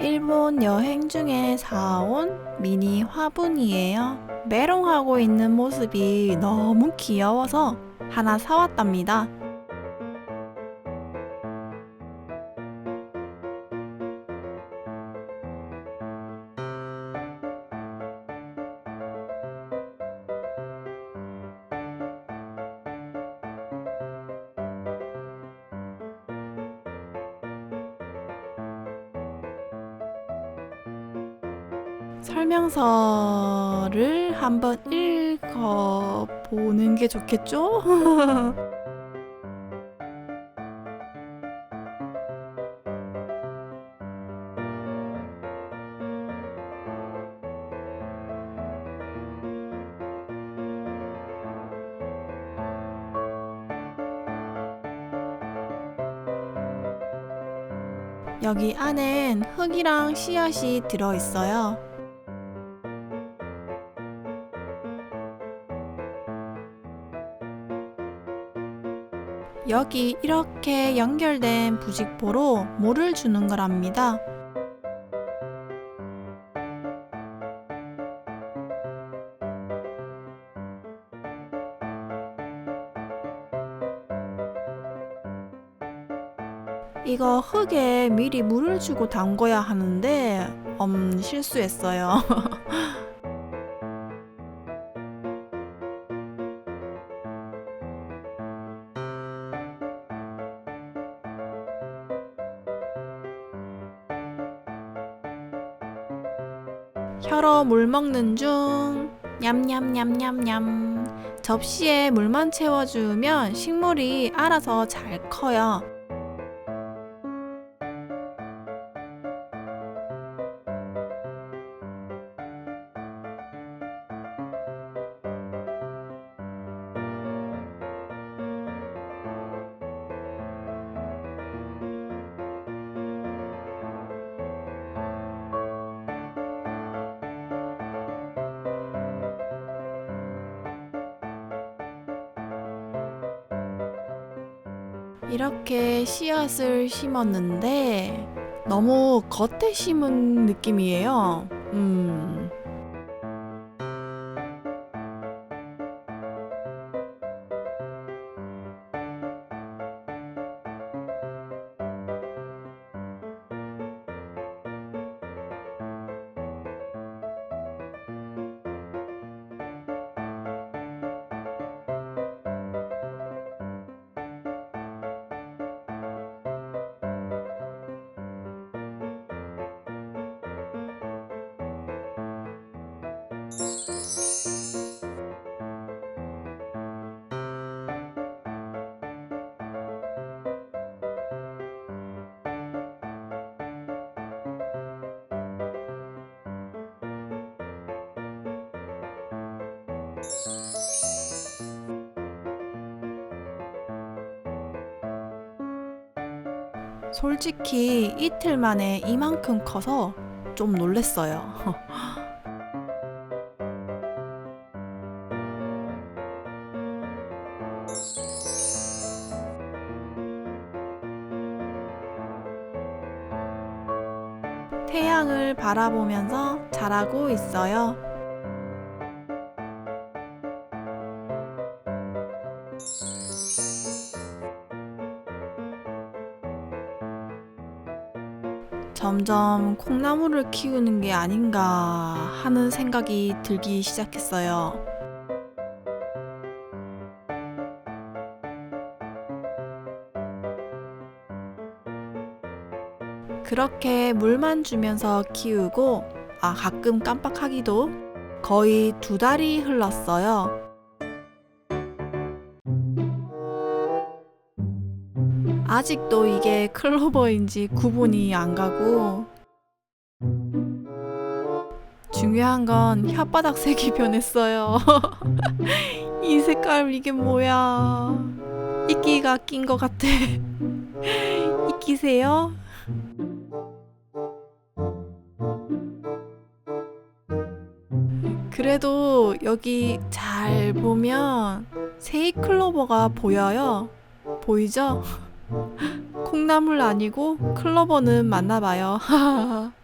일본 여행 중에 사온 미니 화분이에요. 메롱하고 있는 모습이 너무 귀여워서 하나 사왔답니다. 설명서를 한번 읽어 보는 게 좋겠죠? 여기 안엔 흙이랑 씨앗이 들어 있어요. 여기 이렇게 연결된 부직포로 물을 주는 거랍니다. 이거 흙에 미리 물을 주고 담궈야 하는데 음 실수했어요. 혀로 물 먹는 중. 냠냠냠냠냠. 접시에 물만 채워주면 식물이 알아서 잘 커요. 이렇게 씨앗을 심었는데 너무 겉에 심은 느낌이에요. 음. 솔직히 이틀 만에 이만큼 커서 좀 놀랬어요. 태양을 바라보면서 자라고 있어요. 점점 콩나물을 키우는 게 아닌가 하는 생각이 들기 시작했어요. 그렇게 물만 주면서 키우고, 아, 가끔 깜빡하기도 거의 두 달이 흘렀어요. 아직도 이게 클로버인지 구분이 안 가고 중요한 건 혓바닥 색이 변했어요. 이 색깔 이게 뭐야? 이끼가 낀 것 같아. 이끼세요? 그래도 여기 잘 보면 세이 클로버가 보여요. 보이죠? 콩나물 아니고 클로버는 맞나 봐요.